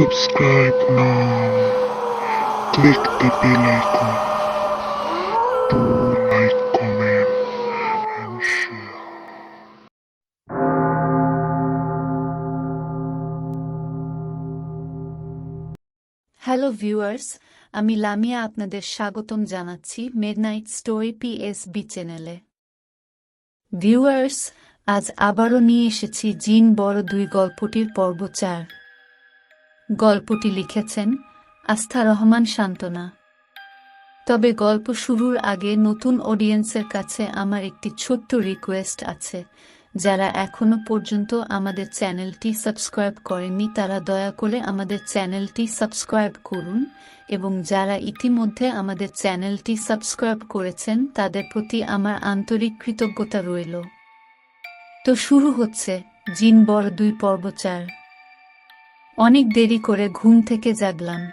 Subscribe now. Click the bell icon to like, comment, and share. Hello viewers আমি লামিয়া আপনাদের স্বাগতম জানাচ্ছি made midnight story PSB চ্যানেলে viewers আজ আবারও নিয়ে এসেছি জিন বড় দুই গল্পটির পর্ব চার গল্পটি লিখেছেন আস্থা রহমান শান্তনা তবে গল্প শুরুর আগে নতুন অডিয়েন্সের কাছে আমার একটি ছোট্ট রিকোয়েস্ট আছে। যারা এখনও পর্যন্ত আমাদের চ্যানেলটি সাবস্ক্রাইব করেননি, তারা দয়া করে আমাদের চ্যানেলটি সাবস্ক্রাইব করুন এবং যারা ইতিমধ্যে আমাদের চ্যানেলটি সাবস্ক্রাইব করেছেন, তাদের প্রতি আমার আন্তরিক কৃতজ্ঞতা রইল। তো শুরু হচ্ছে জিন বড় দুই পর্ব চার অনেক দেরি করে ঘুম থেকে জাগলাম।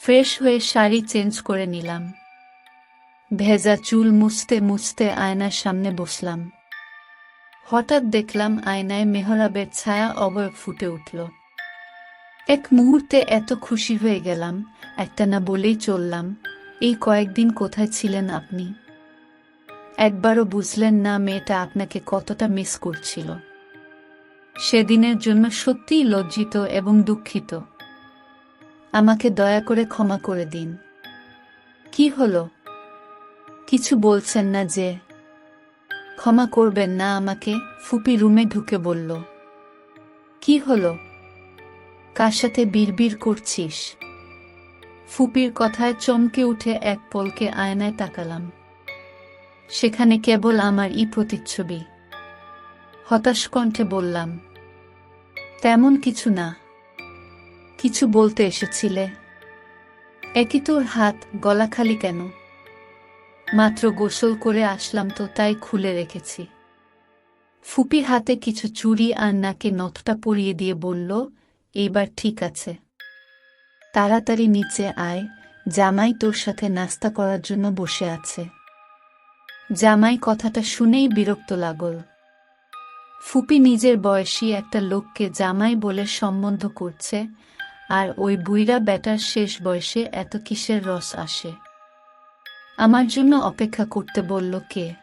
ফ্রেশ হয়ে শাড়ি চেঞ্জ করে নিলাম। ভেজা চুল মুছতে মুছতে আয়নার সামনে বসলাম। হঠাৎ দেখলাম আয়নায় মেহরাবের ছায়া অবয়ব ফুটে উঠল। এক মুহূর্তে এত খুশি হয়ে গেলাম, একটা না বলেই চললাম, এই কয়েকদিন কোথায় ছিলেন আপনি? একবারও বুঝলেন না মেয়েটা আপনাকে কতটা মিস করছিল। সেদিনের জন্য সত্যিই লজ্জিত এবং দুঃখিত। আমাকে দয়া করে ক্ষমা করে দিন। কি হলো? কিছু বলছেন না যে, ক্ষমা করবেন না আমাকে, ফুপি রুমে ঢুকে বলল। কি হলো? কার সাথে বিড়বিড় করছিস? ফুপির কথায় চমকে উঠে এক পলকে আয়নায় তাকালাম। সেখানে কেবল আমার ই প্রতিচ্ছবি। হতাশ কণ্ঠে বললাম তেমন কিছু না। কিছু বলতে এসেছিলে। একই তোর হাত গলা খালি কেন? মাত্র গোসল করে আসলাম তো তাই খুলে রেখেছি। ফুপি হাতে কিছু চুরি আর নাকে নথটা পরিয়ে দিয়ে বলল, এইবার ঠিক আছে। তাড়াতাড়ি নিচে আয়। জামাই তোর সাথে নাস্তা করার জন্য বসে আছে। জামাই কথাটা শুনেই বিরক্ত লাগল। ফুপি নিজের বয়সী একটা লোককে জামাই বলে সম্বন্ধ করছে, আর ওই বুইরা বেটার শেষ বয়সে এত কিসের রস আসে? আমার জন্য অপেক্ষা করতে বলল কে?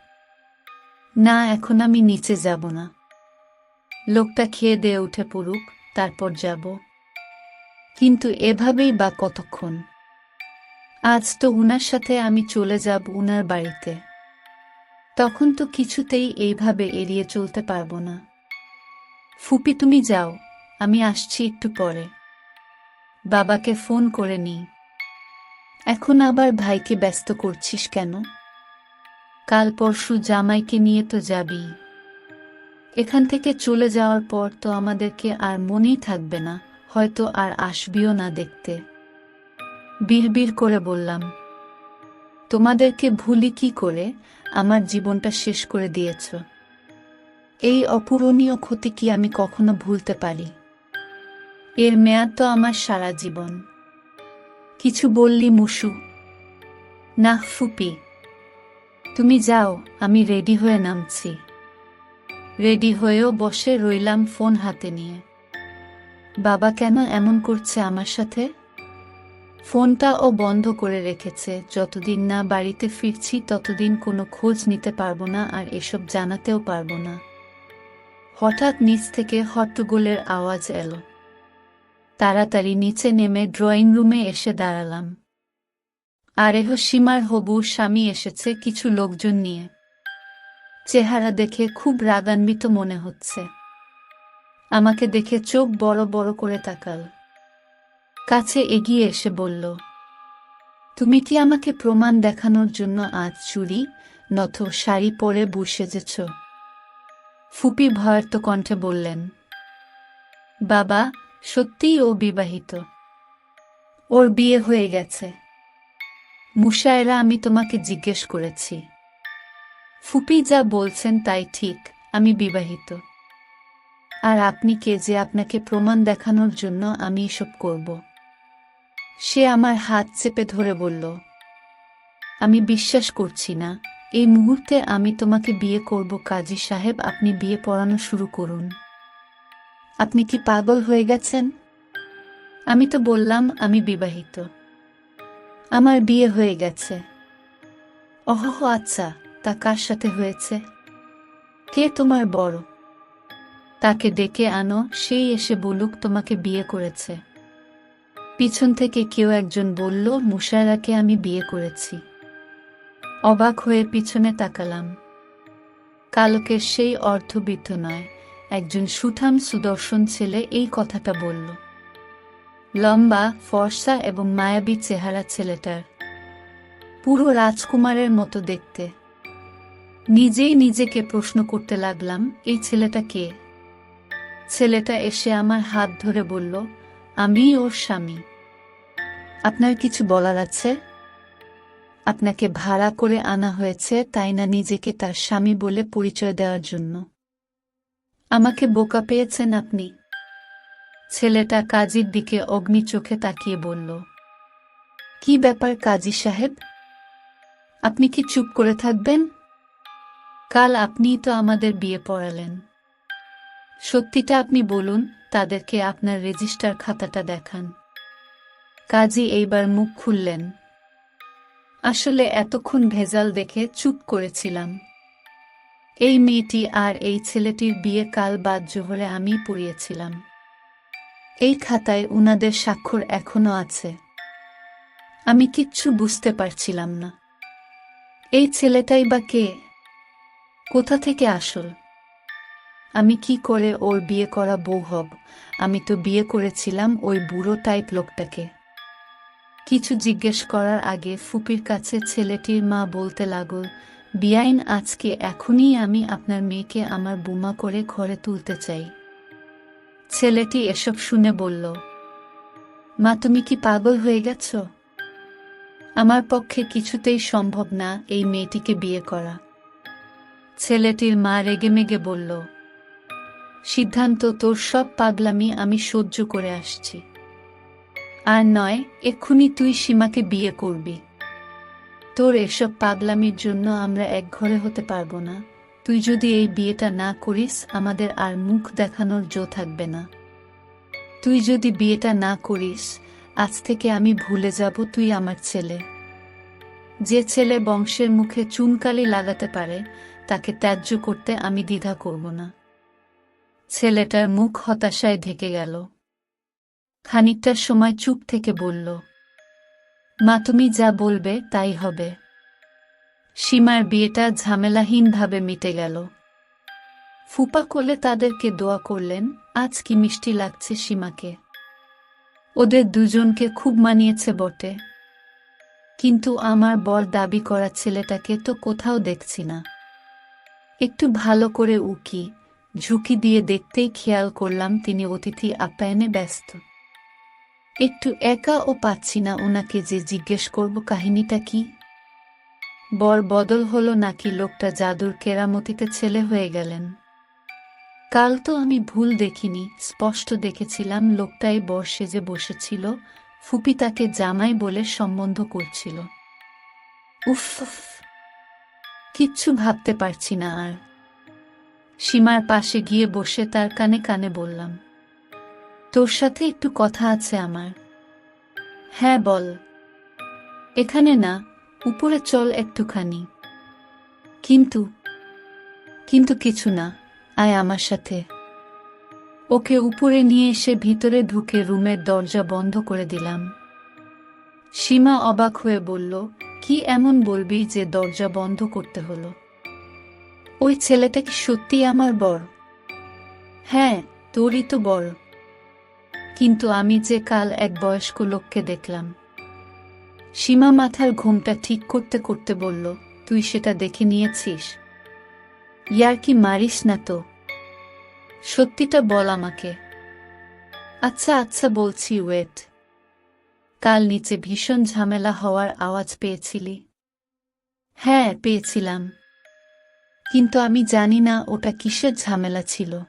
না, এখন আমি নিচে যাব না। লোকটা খেয়ে দিয়ে উঠে পড়ুক, তারপর যাব। কিন্তু এভাবেই বা কতক্ষণ? আজ তো উনার সাথে আমি চলে যাব উনার বাড়িতে। তখন তো কিছুতেই এইভাবে এড়িয়ে চলতে পারব না। ফুপি, তুমি যাও, আমি আসছি একটু পরে। বাবাকে ফোন করে নিই। এখন আবার ভাইকে ব্যস্ত করছিস কেন? কাল পরশু জামাইকে নিয়ে তো যাবি। এখান থেকে চলে যাওয়ার পর তো আমাদেরকে আর মনেই থাকবে না, হয়তো আর আসবিও না দেখতে। বিড়বিড় করে বললাম, তোমাদেরকে ভুলি কি করে? আমার জীবনটা শেষ করে দিয়েছ। এই অপূরণীয় ক্ষতি কি আমি কখনো ভুলতে পারি? এর মেয়াদ তো আমার সারা জীবন। কিছু বললি মুসু। না, ফুপি। তুমি যাও, আমি রেডি হয়ে নামছি। রেডি হয়েও বসে রইলাম ফোন হাতে নিয়ে। বাবা কেন এমন করছে আমার সাথে? ফোনটা ও বন্ধ করে রেখেছে। যতদিন না বাড়িতে ফিরছি, ততদিন কোনো খোঁজ নিতে পারব না আর এসব জানাতেও পারব না। হঠাৎ নিচ থেকে হট্টগোলের আওয়াজ এলো। তাড়াতাড়ি নিচে নেমে ড্রয়িং রুমে এসে দাঁড়ালাম। আরেহ সীমার হবু স্বামী এসেছে কিছু লোকজন নিয়ে। চেহারা দেখে খুব রাগান্বিত মনে হচ্ছে। আমাকে দেখে চোখ বড় বড় করে তাকাল। কাছে এগিয়ে এসে বলল, তুমি কি আমাকে প্রমাণ দেখানোর জন্য আজ চুরি নথ শাড়ি পরে বসেছেছ ফুপি ভয়ার্ত কণ্ঠে বললেন, বাবা, সত্যিই ও বিবাহিত। ওর বিয়ে হয়ে গেছে। মুশায়রা, আমি তোমাকে জিজ্ঞেস করেছি। ফুপি যা বলছেন তাই ঠিক, আমি বিবাহিত। আর আপনি কে যে আপনাকে প্রমাণ দেখানোর জন্য আমি এসব করব? সে আমার হাত চেপে ধরে বলল, আমি বিশ্বাস করছি না। এই মুহূর্তে আমি তোমাকে বিয়ে করব। কাজী সাহেব, আপনি বিয়ে পড়ানো শুরু করুন। আপনি কি পাগল হয়ে গেছেন? আমি তো বললাম, আমি বিবাহিত। আমার বিয়ে হয়ে গেছে। অহহ আচ্ছা তা কার সাথে হয়েছে? কে তোমার বড়? তাকে ডেকে আনো, সেই এসে বলুক তোমাকে বিয়ে করেছে। পিছন থেকে কেউ একজন বলল মুশারাকে আমি বিয়ে করেছি। অবাক হয়ে পিছনে তাকালাম। কালকের সেই অর্থবিদ্ধ নয়, একজন সুঠাম সুদর্শন ছেলে এই কথাটা বলল। লম্বা, ফর্সা এবং মায়াবী চেহারা ছেলেটার। পুরো রাজকুমারের মতো দেখতে। নিজেই নিজেকে প্রশ্ন করতে লাগলাম, এই ছেলেটা কে? ছেলেটা এসে আমার হাত ধরে বলল আমি ওর স্বামী। আপনার কিছু বলার আছে? আপনাকে ভাড়া করে আনা হয়েছে তাই না নিজেকে তার স্বামী বলে পরিচয় দেওয়ার জন্য? আমাকে বোকা পেয়েছেন আপনি। ছেলেটা কাজীর দিকে অগ্নি চোখে তাকিয়ে বলল, কি ব্যাপার কাজী সাহেব? আপনি কি চুপ করে থাকবেন? কাল আপনিই তো আমাদের বিয়ে পড়ালেন। সত্যিটা আপনি বলুন তাদেরকে আপনার রেজিস্টার খাতাটা দেখান। কাজী এইবার মুখ খুললেন। আসলে এতক্ষণ ভেজাল দেখে চুপ করেছিলাম। এই মেয়েটি আর এই ছেলেটির বিয়ে কাল বাদ জোহরে আমি পড়িয়েছিলাম। এই খাতায় উনাদের স্বাক্ষর এখনও আছে। আমি কিচ্ছু বুঝতে পারছিলাম না। এই ছেলেটাই বা কে? কোথা থেকে আসল? আমি কি করে ওর বিয়ে করা বউ হব? আমি তো বিয়ে করেছিলাম ওই বুড়ো টাইপ লোকটাকে। কিছু জিজ্ঞেস করার আগে ফুপির কাছে ছেলেটির মা বলতে লাগল, বিয়াইন, আজকে এখনই আমি আপনার মেয়েকে আমার বোমা করে ঘরে তুলতে চাই। ছেলেটি এসব শুনে বলল, মা, তুমি কি পাগল হয়ে গেছ? আমার পক্ষে কিছুতেই সম্ভব না এই মেয়েটিকে বিয়ে করা। ছেলেটির মা রেগেমেগে বলল সিদ্ধান্ত তোর সব পাগলামি আমি সহ্য করে আসছি। আর নয়, এক্ষুনি তুই সীমাকে বিয়ে করবি। তোর এসব পাগলামির জন্য আমরা এক ঘরে হতে পারব না। তুই যদি এই বিয়েটা না করিস, আমাদের আর মুখ দেখানোর জো থাকবে না। তুই যদি বিয়েটা না করিস, আজ থেকে আমি ভুলে যাব তুই আমার ছেলে। যে ছেলে বংশের মুখে চুনকালি লাগাতে পারে, তাকে ত্যায্য করতে আমি দ্বিধা করব না। ছেলেটার মুখ হতাশায় ঢেকে গেল। খানিকটার সময় চুপ থেকে বলল, মা, তুমি যা বলবে তাই হবে। সীমার বিয়েটা ঝামেলাহীনভাবে মিটে গেল। ফুপা কোলে তাদেরকে দোয়া করলেন, আজ কি মিষ্টি লাগছে সীমাকে। ওদের দুজনকে খুব মানিয়েছে বটে। কিন্তু আমার বর দাবি করা ছেলেটাকে তো কোথাও দেখছি না। একটু ভালো করে উকি ঝুঁকি দিয়ে দেখতেই খেয়াল করলাম তিনি অতিথি আপ্যায়নে ব্যস্ত। একটু একা ও পাচ্ছি না ওনাকে যে জিজ্ঞেস করব কাহিনীটা কি? বর বদল হলো নাকি লোকটা জাদুর কেরামতিতে ছেলে হয়ে গেলেন? কাল তো আমি ভুল দেখিনি, স্পষ্ট দেখেছিলাম লোকটাই বর সেজে বসেছিল, ফুপি তাকে জামাই বলে সম্বন্ধ করছিল। উফ কিচ্ছু ভাবতে পারছি না আর। সীমার পাশে গিয়ে বসে তার কানে কানে বললাম, তোর সাথে একটু কথা আছে আমার। হ্যাঁ বল। এখানে না, উপরে চল একটুখানি। কিন্তু কিন্তু কিছু না, আয় আমার সাথে। ওকে উপরে নিয়ে এসে ভিতরে ঢুকে রুমের দরজা বন্ধ করে দিলাম। সীমা অবাক হয়ে বলল, কি এমন বলবি যে দরজা বন্ধ করতে হলো? ওই ছেলেটা কি সত্যি আমার বর? হ্যাঁ তোরই তো বর। কিন্তু আমি যে কাল এক বয়স্ক লোককে দেখলাম। সীমা মাথার ঘুমটা ঠিক করতে করতে বলল, তুই সেটা দেখে নিয়েছিস? ইয়ার কি মারিস না তো? সত্যিটা বল আমাকে। আচ্ছা আচ্ছা বলছি, ওয়েট। কাল নিচে ভীষণ ঝামেলা হওয়ার আওয়াজ পেয়েছিলি? হ্যাঁ পেয়েছিলাম। কিন্তু আমি জানি না ওটা কিসের ঝামেলা ছিল।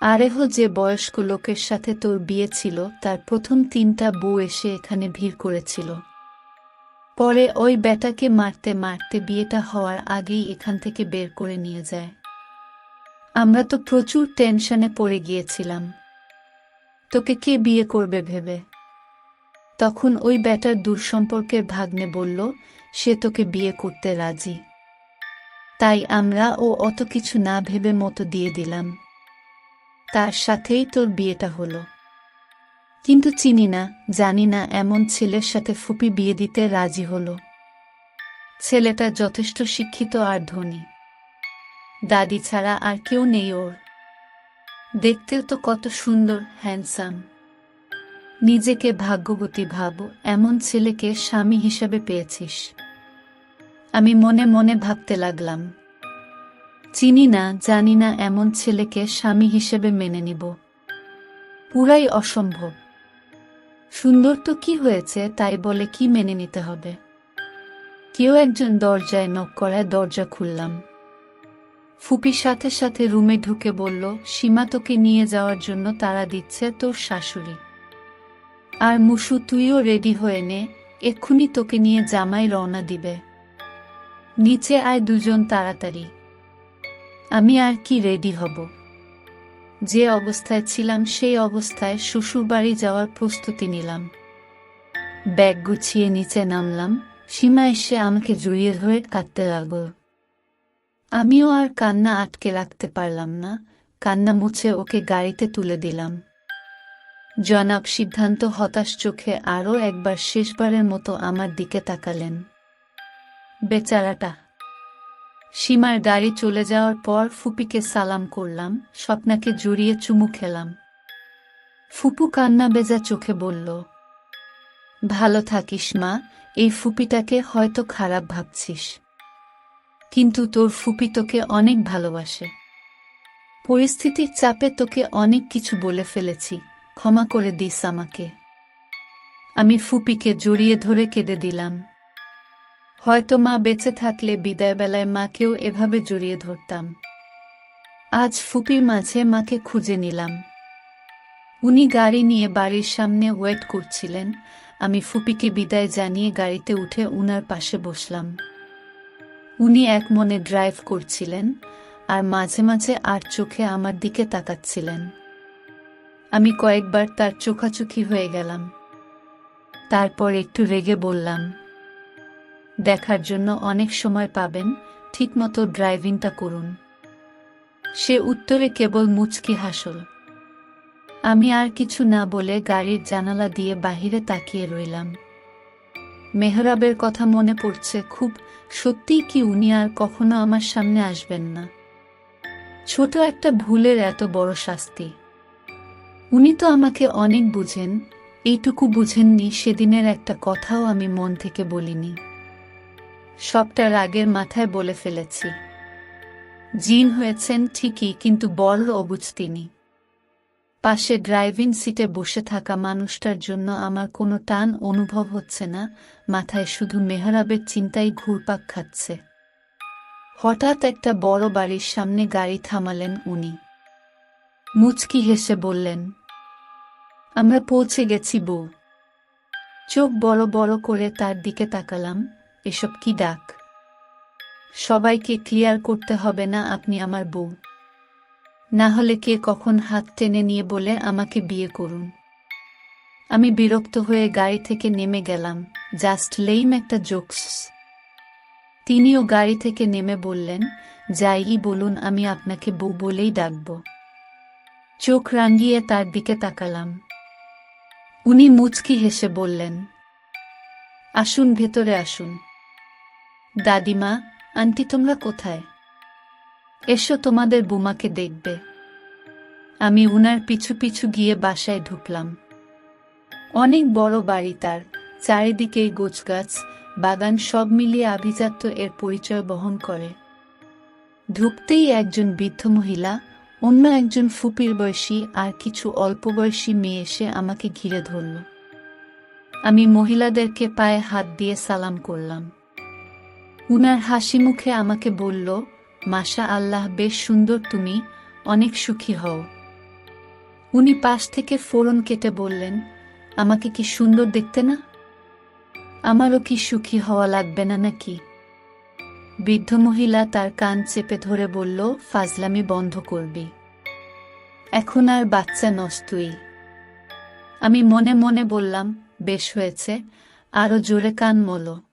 আরেহ যে বয়স্ক লোকের সাথে তোর বিয়ে ছিল, তার প্রথম তিনটা বউ এসে এখানে ভিড় করেছিল। পরে ওই বেটাকে মারতে মারতে বিয়েটা হওয়ার আগেই এখান থেকে বের করে নিয়ে যায়। আমরা তো প্রচুর টেনশনে পড়ে গিয়েছিলাম। তোকে কে বিয়ে করবে ভেবে? তখন ওই ব্যাটার দূরসম্পর্কের ভাগ্নে বলল, সে তোকে বিয়ে করতে রাজি। তাই আমরা ও অত কিছু না ভেবে মতো দিয়ে দিলাম। তার সাথেই তোর বিয়েটা হলো। কিন্তু চিনি না, জানি না এমন ছেলের সাথে ফুপি বিয়ে দিতে রাজি হলো। ছেলেটা যথেষ্ট শিক্ষিত আর ধনী। দাদি ছাড়া আর কেউ নেই ওর। দেখতেও তো কত সুন্দর হ্যান্ডসাম নিজেকে ভাগ্যবতী ভাবো, এমন ছেলেকে স্বামী হিসেবে পেয়েছিস। আমি মনে মনে ভাবতে লাগলাম। চিনি না, জানি না এমন ছেলেকে স্বামী হিসেবে মেনে নিব। পুরাই অসম্ভব। সুন্দর তো কি হয়েছে তাই বলে কি মেনে নিতে হবে? কেউ একজন দরজায় নক করায় দরজা খুললাম। ফুপির সাথে সাথে রুমে ঢুকে বলল, সীমা তোকে নিয়ে যাওয়ার জন্য তারা দিচ্ছে তোর শাশুড়ি। আর মুসু, তুইও রেডি হয়ে নে, এক্ষুনি তোকে নিয়ে জামাই রওনা দিবে। নিচে আয় দুজন তাড়াতাড়ি। আমি আর কি রেডি হব? যে অবস্থায় ছিলাম, সেই অবস্থায় শ্বশুরবাড়ি যাওয়ার প্রস্তুতি নিলাম। ব্যাগ গুছিয়ে নিচে নামলাম। সীমা এসে আমাকে জড়িয়ে ধরে কাঁদতে লাগল। আমিও আর কান্না আটকে রাখতে পারলাম না। কান্না মুছে ওকে গাড়িতে তুলে দিলাম। জনাব সিদ্ধান্ত হতাশ চোখে আরও একবার শেষবারের মতো আমার দিকে তাকালেন। বেচারাটা। সীমার গাড়ি চলে যাওয়ার পর ফুপিকে সালাম করলাম, স্বপ্নাকে জড়িয়ে চুমু খেলাম। ফুপু কান্না বেজা চোখে বলল, ভালো থাকিস মা, এই ফুপিটাকে হয়তো খারাপ ভাবছিস। কিন্তু তোর ফুপি তোকে অনেক ভালোবাসে। পরিস্থিতির চাপে তোকে অনেক কিছু বলে ফেলেছি, ক্ষমা করে দিস আমাকে। আমি ফুপিকে জড়িয়ে ধরে কেঁদে দিলাম। হয়তো মা বেঁচে থাকলে বিদায়বেলায় মাকেও এভাবে জড়িয়ে ধরতাম। আজ ফুপির মাঝে মাকে খুঁজে নিলাম। উনি গাড়ি নিয়ে বাড়ির সামনে ওয়েট করছিলেন। আমি ফুপিকে বিদায় জানিয়ে গাড়িতে উঠে উনার পাশে বসলাম। উনি এক মনে ড্রাইভ করছিলেন আর মাঝে মাঝে আর চোখে আমার দিকে তাকাচ্ছিলেন। আমি কয়েকবার তার চোখাচোখি হয়ে গেলাম। তারপর একটু রেগে বললাম দেখার জন্য অনেক সময় পাবেন, ঠিকমতো ড্রাইভিংটা করুন। সে উত্তরে কেবল মুচকি হাসল। আমি আর কিছু না বলে গাড়ির জানালা দিয়ে বাহিরে তাকিয়ে রইলাম। মেহরাবের কথা মনে পড়ছে খুব, সত্যিই কি উনি আর কখনো আমার সামনে আসবেন না? ছোট একটা ভুলের এত বড় শাস্তি। উনি তো আমাকে অনেক বুঝেন, এইটুকু বুঝেননি সেদিনের একটা কথাও আমি মন থেকে বলিনি। সবটা রাগের মাথায় বলে ফেলেছি। জিন হয়েছেন ঠিকই, কিন্তু বড় অবুঝ তিনি। পাশে ড্রাইভিং সিটে বসে থাকা মানুষটার জন্য আমার কোনো টান অনুভব হচ্ছে না, মাথায় শুধু মেহরাবের চিন্তাই ঘুরপাক খাচ্ছে। হঠাৎ একটা বড় বাড়ির সামনে গাড়ি থামালেন উনি। মুচকি হেসে বললেন, আমরা পৌঁছে গেছি বউ। চোখ বড় বড় করে তার দিকে তাকালাম। এসব কি ডাক? সবাইকে ক্লিয়ার করতে হবে না আপনি আমার বউ। না হলে কে কখন হাত টেনে নিয়ে বলে আমাকে বিয়ে করুন। আমি বিরক্ত হয়ে গাড়ি থেকে নেমে গেলাম। জাস্ট লেইম একটা জোকস। তিনিও গাড়ি থেকে নেমে বললেন, যাই বলুন, আমি আপনাকে বউ বলেই ডাকব। চোখ রাঙ্গিয়ে তার দিকে তাকালাম। উনি মুচকি হেসে বললেন, আসুন, ভেতরে আসুন। দাদিমা, আন্টি তোমরা কোথায়? এসো তোমাদের বুমাকে দেখবে। আমি উনার পিছু পিছু গিয়ে বাসায় ঢুকলাম। অনেক বড় বাড়ি তার চারিদিকেই গোছগাছ, বাগান সব মিলিয়ে আভিজাত্য এর পরিচয় বহন করে। ঢুকতেই একজন বৃদ্ধ মহিলা, অন্য একজন ফুপির বয়সী আর কিছু অল্প বয়সী মেয়ে এসে আমাকে ঘিরে ধরল। আমি মহিলাদেরকে পায়ে হাত দিয়ে সালাম করলাম। উনার হাসি মুখে আমাকে বলল, মাশা আল্লাহ, বেশ সুন্দর তুমি, অনেক সুখী হও। উনি পাশ থেকে ফোরন কেটে বললেন, আমাকে কি সুন্দর দেখতে না? আমারও কি সুখী হওয়া লাগবে না নাকি? বৃদ্ধ মহিলা তার কান চেপে ধরে বলল, ফাজলামি বন্ধ করবি। এখন আর বাচ্চা নস তুই। আমি মনে মনে বললাম, বেশ হয়েছে আরও জোরে কান মলো।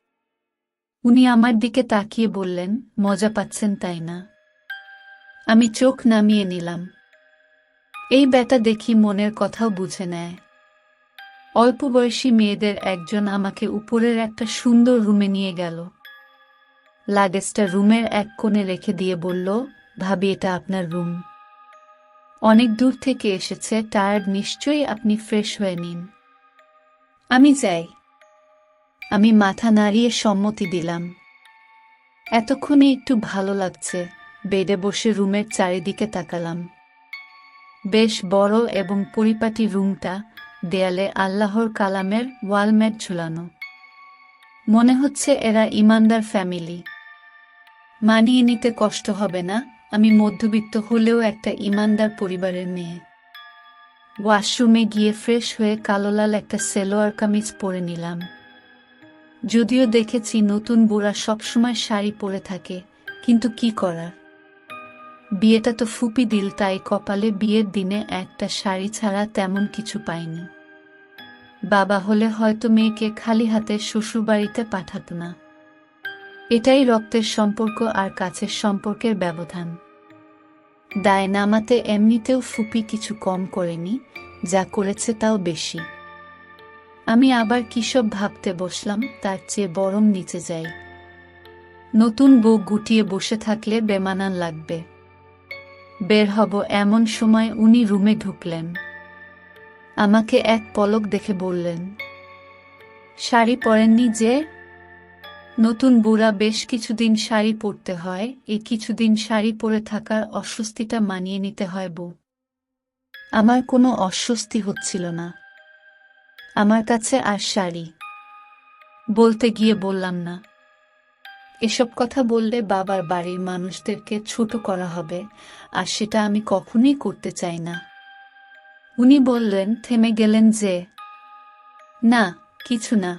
উনি আমার দিকে তাকিয়ে বললেন, মজা পাচ্ছেন তাই না? আমি চোখ নামিয়ে নিলাম। এই ব্যাটা দেখি মনের কথাও বুঝে নেয়। অল্প বয়সী মেয়েদের একজন আমাকে উপরের একটা সুন্দর রুমে নিয়ে গেল। লাগেজটা রুমের এক কোণে রেখে দিয়ে বলল, ভাবি, এটা আপনার রুম। অনেক দূর থেকে এসেছে, টায়ার্ড, নিশ্চয়ই আপনি ফ্রেশ হয়ে নিন। আমি যাই। আমি মাথা নাড়িয়ে সম্মতি দিলাম। এতক্ষণে একটু ভালো লাগছে, বেডে বসে রুমের চারিদিকে তাকালাম। বেশ বড় এবং পরিপাটি রুমটা দেয়ালে আল্লাহর কালামের ওয়ালম্যাট ঝুলানো। মনে হচ্ছে এরা ইমানদার ফ্যামিলি। মানিয়ে নিতে কষ্ট হবে না, আমি মধ্যবিত্ত হলেও একটা ইমানদার পরিবারের মেয়ে। ওয়াশরুমে গিয়ে ফ্রেশ হয়ে কালোলাল একটা সেলোয়ার কামিজ পরে নিলাম। যদিও দেখেছি নতুন বুড়া সবসময় শাড়ি পরে থাকে, কিন্তু কি করার? বিয়েটা তো ফুপি দিল, তাই কপালে বিয়ের দিনে একটা শাড়ি ছাড়া তেমন কিছু পাইনি। বাবা হলে হয়তো মেয়েকে খালি হাতে শ্বশুরবাড়িতে পাঠাত না। এটাই রক্তের সম্পর্ক আর কাছের সম্পর্কের ব্যবধান। দায় নামাতে এমনিতেও ফুপি কিছু কম করেনি, যা করেছে তাও বেশি। আমি আবার কিসব ভাবতে বসলাম, তার চেয়ে বরং নিচে যাই। নতুন বউ গুটিয়ে বসে থাকলে বেমানান লাগবে। বের হব এমন সময় উনি রুমে ঢুকলেন। আমাকে এক পলক দেখে বললেন, শাড়ি পরেননি যে? নতুন বুড়া বেশ কিছুদিন শাড়ি পরতে হয়, এই কিছুদিন শাড়ি পরে থাকার অস্বস্তিটা মানিয়ে নিতে হয় বউ। আমার কোনো অস্বস্তি হচ্ছিল না। আমার কাছে আর শাড়ি। বলতে গিয়ে বললাম না। এসব কথা বললে বাবার বাড়ির মানুষদেরকে ছোট করা হবে, আর সেটা আমি কখনোই করতে চাই না। উনি বললেন, থেমে গেলেন যে? না, কিছু না।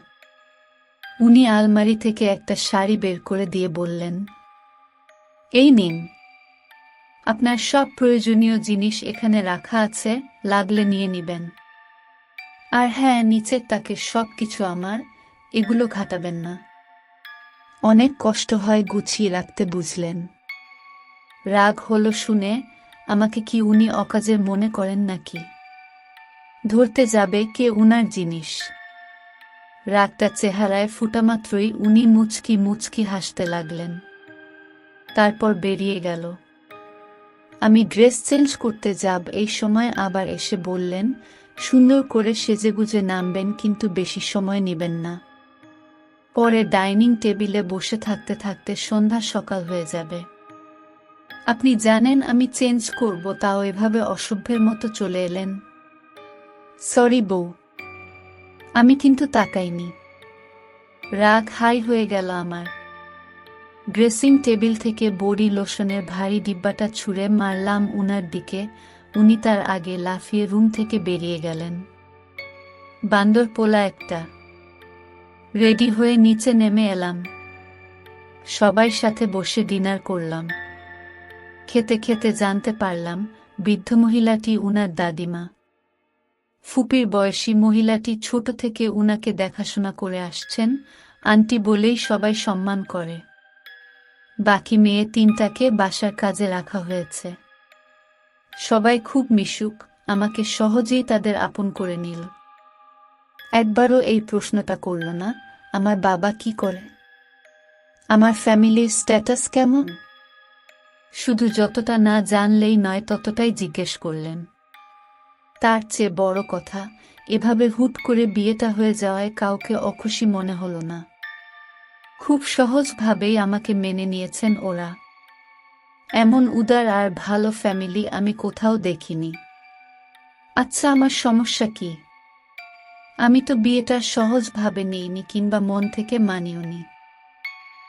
উনি আলমারি থেকে একটা শাড়ি বের করে দিয়ে বললেন, এই নিন। আপনার সব প্রয়োজনীয় জিনিস এখানে রাখা আছে, লাগলে নিয়ে নিবেন। আর হ্যাঁ নিচের তাকে সব কিছু আমার, এগুলো ঘাটাবেন না। অনেক কষ্ট হয় গুছিয়ে রাখতে বুঝলেন। রাগ হলো শুনে, আমাকে কি উনি অকাজের মনে করেন নাকি? ধরতে যাবে কে উনার জিনিস। রাগটা চেহারায় ফুটামাত্রই উনি মুচকি মুচকি হাসতে লাগলেন। তারপর বেরিয়ে গেল। আমি ড্রেস চেঞ্জ করতে যাব, এই সময় আবার এসে বললেন সুন্দর করে সেজেগুজে নামবেন কিন্তু বেশি সময় নেবেন না। পরে ডাইনিং টেবিলে বসে থাকতে থাকতে সন্ধ্যা সকাল হয়ে যাবে। আপনি জানেন আমি চেঞ্জ করব, তাও এভাবে অসভ্যের মতো চলে এলেন। সরি বউ। আমি কিন্তু তাকাইনি। রাগ হাই হয়ে গেল আমার। ড্রেসিং টেবিল থেকে বডি লোশনের ভারী ডিব্বাটা ছুঁড়ে মারলাম উনার দিকে উনি তার আগে লাফিয়ে রুম থেকে বেরিয়ে গেলেন। বান্দর পোলা একটা। রেডি হয়ে নিচে নেমে এলাম। সবাই সাথে বসে ডিনার করলাম। খেতে খেতে জানতে পারলাম বৃদ্ধ মহিলাটি উনার দাদিমা। ফুপির বয়সী মহিলাটি ছোট থেকে উনাকে দেখাশোনা করে আসছেন, আন্টি বলেই সবাই সম্মান করে। বাকি মেয়ে তিনটাকে বাসার কাজে রাখা হয়েছে। সবাই খুব মিশুক, আমাকে সহজেই তাদের আপন করে নিল। একবারও এই প্রশ্নটা করল না, আমার বাবা কি করে? আমার ফ্যামিলির স্ট্যাটাস কেমন? শুধু যতটা না জানলেই নয়, ততটাই জিজ্ঞেস করলেন। তার চেয়ে বড় কথা, এভাবে হুট করে বিয়েটা হয়ে যাওয়ায় কাউকে অখুশি মনে হলো না। খুব সহজভাবেই আমাকে মেনে নিয়েছেন ওরা। এমন উদার আর ভালো ফ্যামিলি আমি কোথাও দেখিনি। আচ্ছা আমার সমস্যা কি? আমি তো বিয়েটা সহজভাবে নিইনি কিংবা মন থেকে মানিওনি।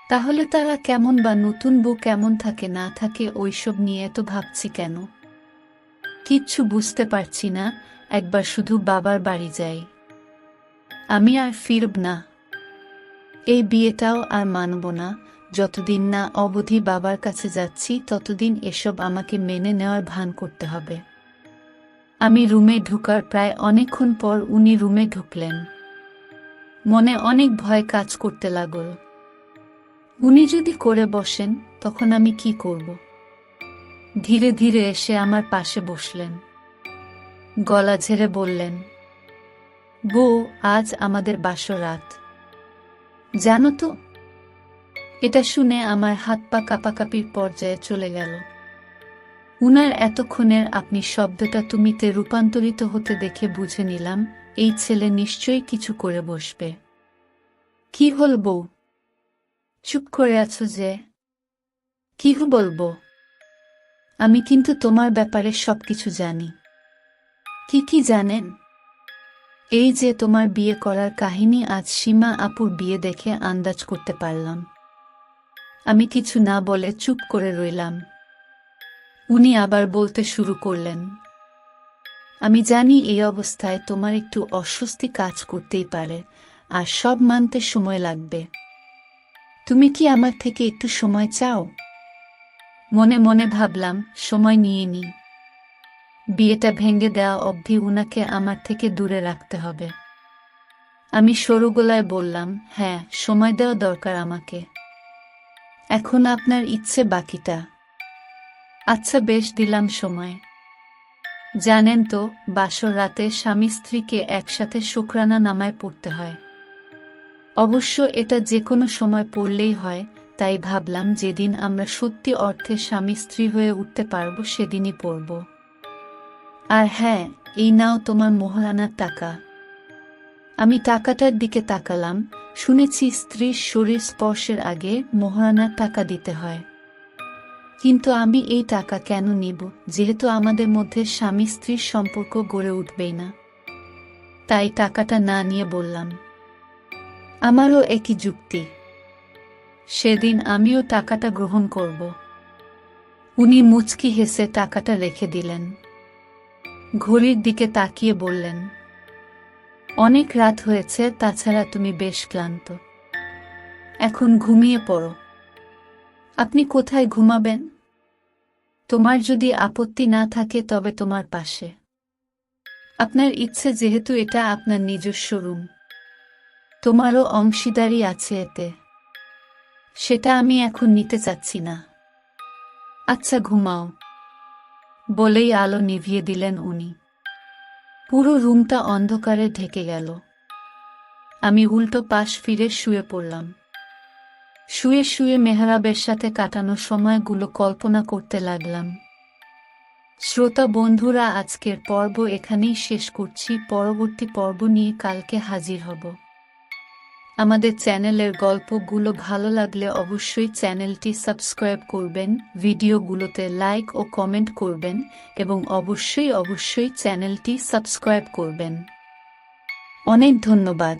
তাহলে তারা কেমন বা নতুন বউ কেমন থাকে, না থাকে, ওইসব নিয়ে তো ভাবছি কেন? কিচ্ছু বুঝতে পারছি না, একবার শুধু বাবার বাড়ি যাই। আমি আর ফিরব না। এই বিয়েটাও আর মানব না। যতদিন না অবধি বাবার কাছে যাচ্ছি, ততদিন এসব আমাকে মেনে নেওয়ার ভান করতে হবে। আমি রুমে ঢুকার প্রায় অনেকক্ষণ পর উনি রুমে ঢুকলেন। মনে অনেক ভয় কাজ করতে লাগল। উনি যদি করে বসেন, তখন আমি কি করব? ধীরে ধীরে এসে আমার পাশে বসলেন। গলা ঝেড়ে বললেন, বউ, আজ আমাদের বাসরাত জানো তো এটা শুনে আমার হাত পা কাঁপাকাপির পর্যায়ে চলে গেল। উনার এতক্ষণের আপনি শব্দটা তুমিতে রূপান্তরিত হতে দেখে বুঝে নিলাম, এই ছেলে নিশ্চয়ই কিছু করে বসবে। কি হল বউ? চুপ করে আছো যে? কি বলব আমি কিন্তু তোমার ব্যাপারে সব কিছু জানি। কি কি জানেন? এই যে তোমার বিয়ে করার কাহিনী আজ সীমা আপুর বিয়ে দেখে আন্দাজ করতে পারলাম। আমি কিছু না বলে চুপ করে রইলাম। উনি আবার বলতে শুরু করলেন, আমি জানি এই অবস্থায় তোমার একটু অস্বস্তি কাজ করতেই পারে, আর সব মানতে সময় লাগবে। তুমি কি আমার থেকে একটু সময় চাও? মনে মনে ভাবলাম, সময় নিয়ে নি বিয়েটা ভেঙে দেওয়া অবধি উনাকে আমার থেকে দূরে রাখতে হবে। আমি সরু গলায় বললাম হ্যাঁ সময় দেওয়া দরকার আমাকে। এখন আপনার ইচ্ছে বাকিটা। আচ্ছা বেশ, দিলাম সময়। জানেন তো, বাসর রাতে স্বামী স্ত্রীকে একসাথে শুক্রানা নামায় পড়তে হয়। অবশ্য এটা যে কোনো সময় পড়লেই হয়, তাই ভাবলাম যেদিন আমরা সত্যি অর্থে স্বামী স্ত্রী হয়ে উঠতে পারব, সেদিনই পড়ব। আর হ্যাঁ এই নাও তোমার মোহরানার টাকা। আমি টাকাটার দিকে তাকালাম, শুনেছি স্ত্রীর শরীর স্পর্শের আগে মোহরানার টাকা দিতে হয়। কিন্তু আমি এই টাকা কেন নিব, যেহেতু আমাদের মধ্যে স্বামী স্ত্রীর সম্পর্ক গড়ে উঠবেই না। তাই টাকাটা না নিয়ে বললাম, আমারও একই যুক্তি। সেদিন আমিও টাকাটা গ্রহণ করব। উনি মুচকি হেসে টাকাটা রেখে দিলেন। ঘড়ির দিকে তাকিয়ে বললেন অনেক রাত হয়েছে, তাছাড়া তুমি বেশ ক্লান্ত। এখন ঘুমিয়ে পড়ো। আপনি কোথায় ঘুমাবেন? তোমার যদি আপত্তি না থাকে, তবে তোমার পাশে। আপনার ইচ্ছে যেহেতু এটা, আপনার নিজস্ব রুম। তোমারও অংশীদারি আছে এতে। সেটা আমি এখন নিতে চাচ্ছি না। আচ্ছা ঘুমাও। বলেই আলো নিভিয়ে দিলেন উনি। পুরো রুমটা অন্ধকারে ঢেকে গেল। আমি উল্টো পাশ ফিরে শুয়ে পড়লাম। শুয়ে শুয়ে মেহরাবের সাথে কাটানো সময়গুলো কল্পনা করতে লাগলাম। শ্রোতা বন্ধুরা, আজকের পর্ব এখানেই শেষ করছি। পরবর্তী পর্ব নিয়ে কালকে হাজির হব। আমাদের চ্যানেলের গল্পগুলো ভালো লাগলে অবশ্যই চ্যানেলটি সাবস্ক্রাইব করবেন, ভিডিওগুলোতে লাইক ও কমেন্ট করবেন এবং অবশ্যই অবশ্যই চ্যানেলটি সাবস্ক্রাইব করবেন। অনেক ধন্যবাদ।